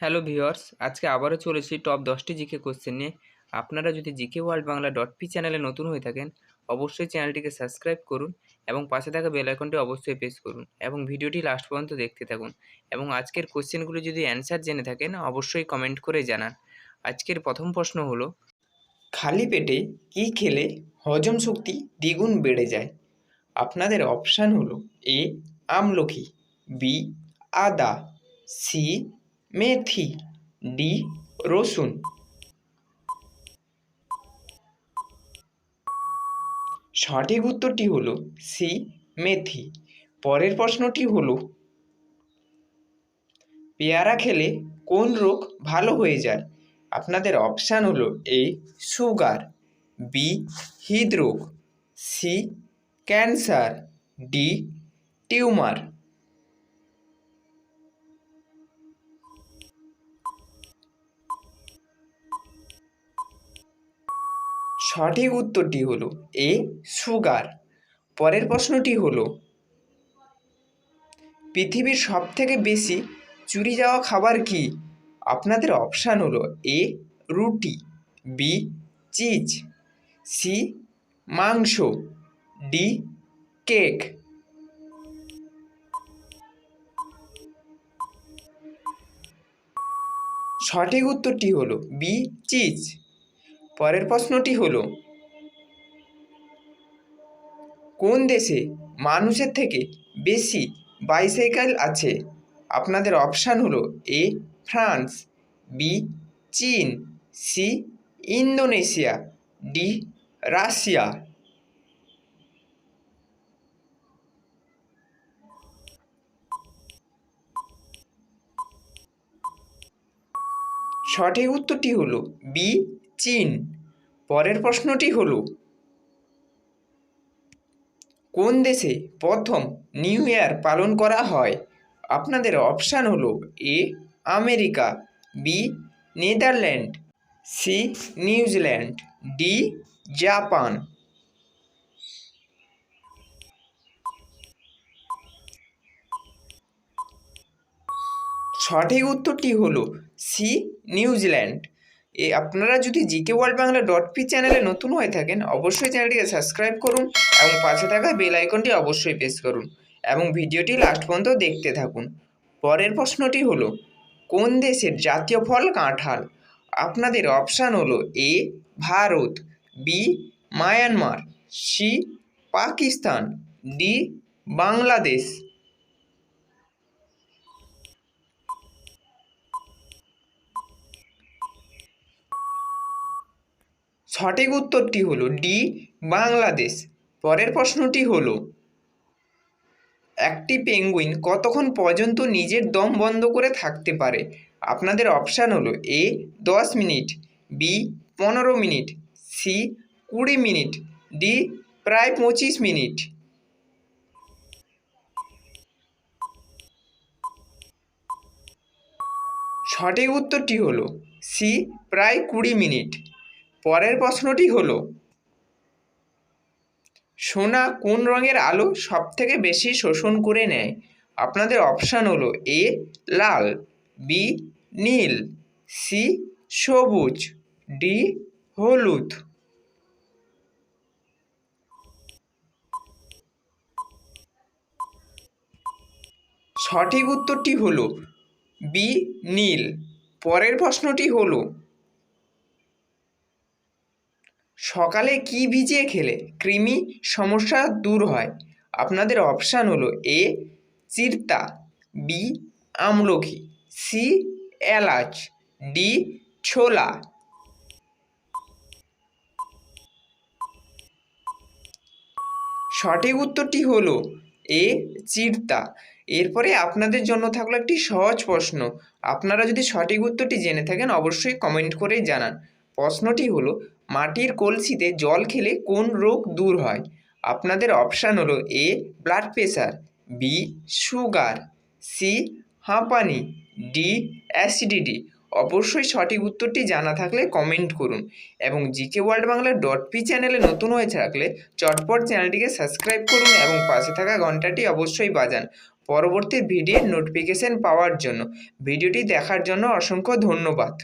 Hello viewers, আজকে আবারও চলেছি টপ দশটি জিকে কোশ্চেন নিয়ে। আপনারা যদি GK world Bangla dot P চ্যানেলে নতুন হয়ে থাকেন, অবশ্যই চ্যানেলটিকে সাবস্ক্রাইব করুন এবং পাশে থাকা বেল আইকনটি অবশ্যই প্রেস করুন এবং ভিডিওটি লাস্ট পর্যন্ত দেখতে থাকুন এবং আজকের কোশ্চেনগুলো যদি অ্যান্সার জেনে থাকেন, অবশ্যই কমেন্ট করে জানান। আজকের প্রথম প্রশ্ন হলো, খালি পেটে কী খেলে হজম শক্তি দ্বিগুণ বেড়ে যায়? আপনাদের অপশান হলো, এ আমলকি বি, আদা, সি মেথি ডি রসুন। সঠিক উত্তরটি হলো সি, মেথি। পরের প্রশ্নটি হলো, পেয়ারা খেলে কোন রোগ ভালো হয়ে যায়? আপনাদের অপশান হলো এ, সুগার, বি, হৃদরোগ, সি, ক্যান্সার, ডি, টিউমার। সঠিক উত্তরটি হলো এ, সুগার। পরের প্রশ্নটি হলো, পৃথিবীর সবথেকে বেশি চুরি যাওয়া খাবার কি? আপনাদের অপশান হলো এ, রুটি, বি, চিজ, সি, মাংস, ডি, কেক। সঠিক উত্তরটি হলো বি, চিজ। পরের প্রশ্নটি হলো, কোন দেশে মানুষের থেকে বেশি বাইসাইকেল আছে? আপনাদের অপশান হলো এ ফ্রান্স বি চীন সি ইন্দোনেশিয়া ডি রাশিয়া। সঠিক উত্তরটি হলো বি চীন। পরের প্রশ্নটি হলো, কোন দেশে প্রথম নিউ ইয়ার পালন করা হয়? আপনাদের অপশান হলো, A, America, B, Netherland, C, New Zealand, D, Japan. সঠিক উত্তরটি হলো, সি, নিউজিল্যান্ড। এ আপনারা যদি GK world Bangla dot P চ্যানেলে নতুন হয়ে থাকেন, অবশ্যই চ্যানেলটিকে সাবস্ক্রাইব করুন এবং পাশে থাকা বেল আইকনটি অবশ্যই প্রেস করুন এবং ভিডিওটি লাস্ট পর্যন্ত দেখতে থাকুন। পরের প্রশ্নটি হলো, কোন দেশের জাতীয় ফল কাঁঠাল? আপনাদের অপশান হলো A Bharat B Myanmar C Pakistan D Bangladesh. সঠিক উত্তরটি হলো ডি, বাংলাদেশ। পরের প্রশ্নটি হলো, একটি পেঙ্গুইন কতক্ষণ পর্যন্ত নিজের দম বন্ধ করে থাকতে পারে? আপনাদের অপশান হলো এ, দশ মিনিট, বি, পনেরো মিনিট, সি, কুড়ি মিনিট, ডি, প্রায় পঁচিশ মিনিট। সঠিক উত্তরটি হলো সি, প্রায় কুড়ি মিনিট। পরের প্রশ্নটি হলো, সোনা কোন রঙের আলো সবথেকে বেশি শোষণ করে নেয়? আপনাদের অপশান হলো এ, লাল, বি, নীল, সি, সবুজ, ডি, হলুদ। সঠিক উত্তরটি হলো বি, নীল। পরের প্রশ্নটি হলো সকালে কি ভিজিয়ে খেলে? কৃমি, সমস্যা দূর হয়। আপনাদের অপশান হলো এ, চিরতা, বি আমলকি সি, এলাচ, ডি, ছোলা। সঠিক উত্তরটি হলো এ, চিরতা। এরপরে আপনাদের জন্য থাকল একটি সহজ প্রশ্ন। আপনারা যদি সঠিক উত্তরটি জেনে থাকেন, অবশ্যই কমেন্ট করে জানান। প্রশ্নটি হলো মাটির কলসিতে জল খেলে কোন রোগ দূর হয়? আপনাদের অপশান হলো A blood pressure B sugar C হাঁপানি ডি অ্যাসিডিটি অবশ্যই সঠিক উত্তরটি জানা থাকলে কমেন্ট করুন এবং GK world Bangla dot P চ্যানেলে নতুন হয়ে থাকলে চটপট চ্যানেলটিকে সাবস্ক্রাইব করুন এবং পাশে থাকা ঘন্টাটি অবশ্যই বাজান। পরবর্তী ভিডিওর নোটিফিকেশন পাওয়ার জন্য। ভিডিওটি দেখার জন্য অসংখ্য ধন্যবাদ।